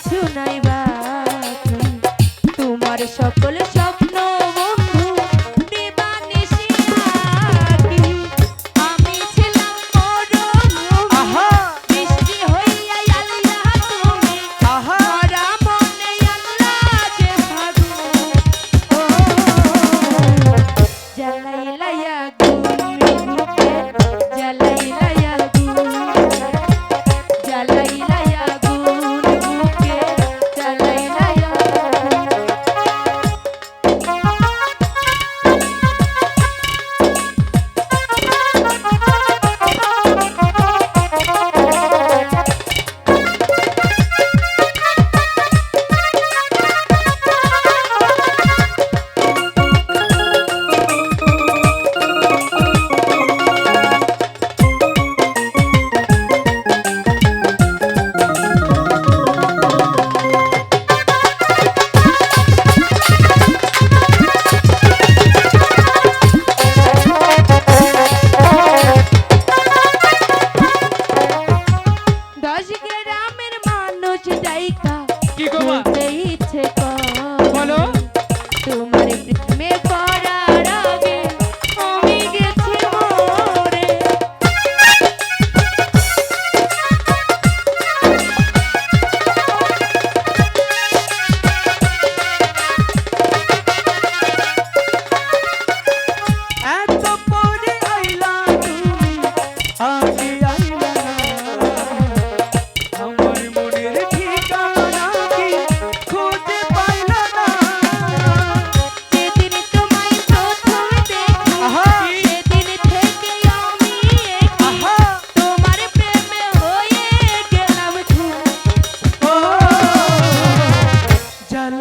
কিছু নাই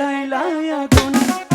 জ্বালাইলা আগুন।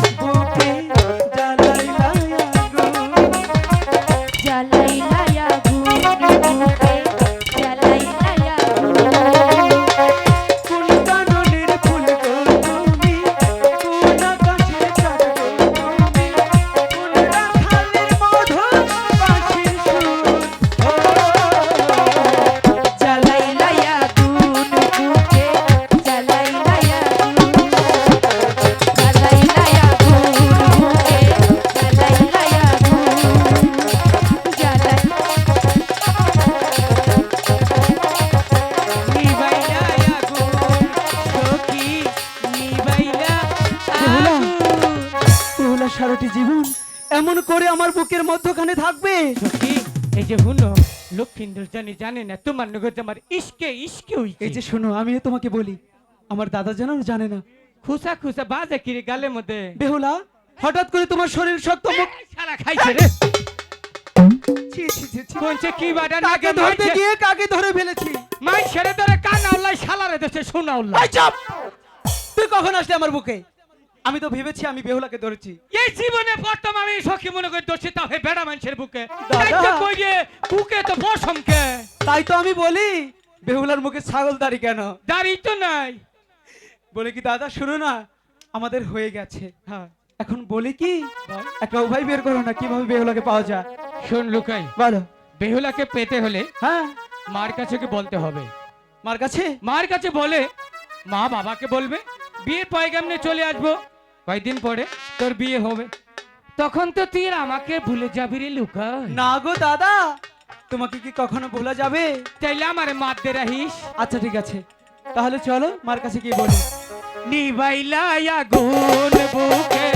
সারাটি জীবন এমন করে আমার বুকের মধ্যখানে থাকবে। সখী এই যে হুনো লক্ষ্মীন্দর জানি জানে না তোমার নগদ আমার ইসকে ইসকে এই যে শোনো আমিও তোমাকে বলি আমার দাদা যেন জানে না। খুসা খুসা বাজে কিরে গালের মধ্যে। বেহুলা হঠাৎ করে তোমার শরীর শক্ত মুখ শালা খাইছে রে। কোনছে কি বাটা নাকে ধরতে গিয়ে কাকে ধরে ফেলেছি? মাই ছেড়ে ধরে কানা উল্লাই শালারে দেশে শোনা চুপ! তুই কখন আসলে আমার বুকে? আমি তো ভেবেছি আমি বেহুলাকে ধরেছি। এই জীবনে প্রথম আমি সখী মনে করি দোষী তা হয়ে বেড়া মানুষের বুকে। বুকে তো বসমকে তাই তো আমি বলি বেহুলার মুখে ছাগল দাড়ি কেন? দাঁড়ি তো নাই। বলে কি দাদা শুনো না আমাদের হয়ে গেছে। হ্যাঁ। এখন বলি কি একটা উপায় বের করো না কীভাবে বেহুলাকে পাওয়া যায়। শোন লুকাই বলো। বেহুলাকে পেতে হলে হ্যাঁ। মার কাছে কি বলতে হবে। মার কাছে? মার কাছে বলে মা বাবাকে বলবে বিয়ের পয়গাম নিয়ে চলে আসব। কয়েকদিন পরে তোর বিয়ে হবে। তখন তো তুই আমাকে ভুলে যাবি রে লুকা। না গো দাদা তোমাকে কি কখনো ভোলা যাবে? চাইলে আমার মারতে রাহিস আচ্ছা ঠিক আছে। তাহলে চলো মার কাছে গিয়ে বলি। নিবাইলা আগুন বুকে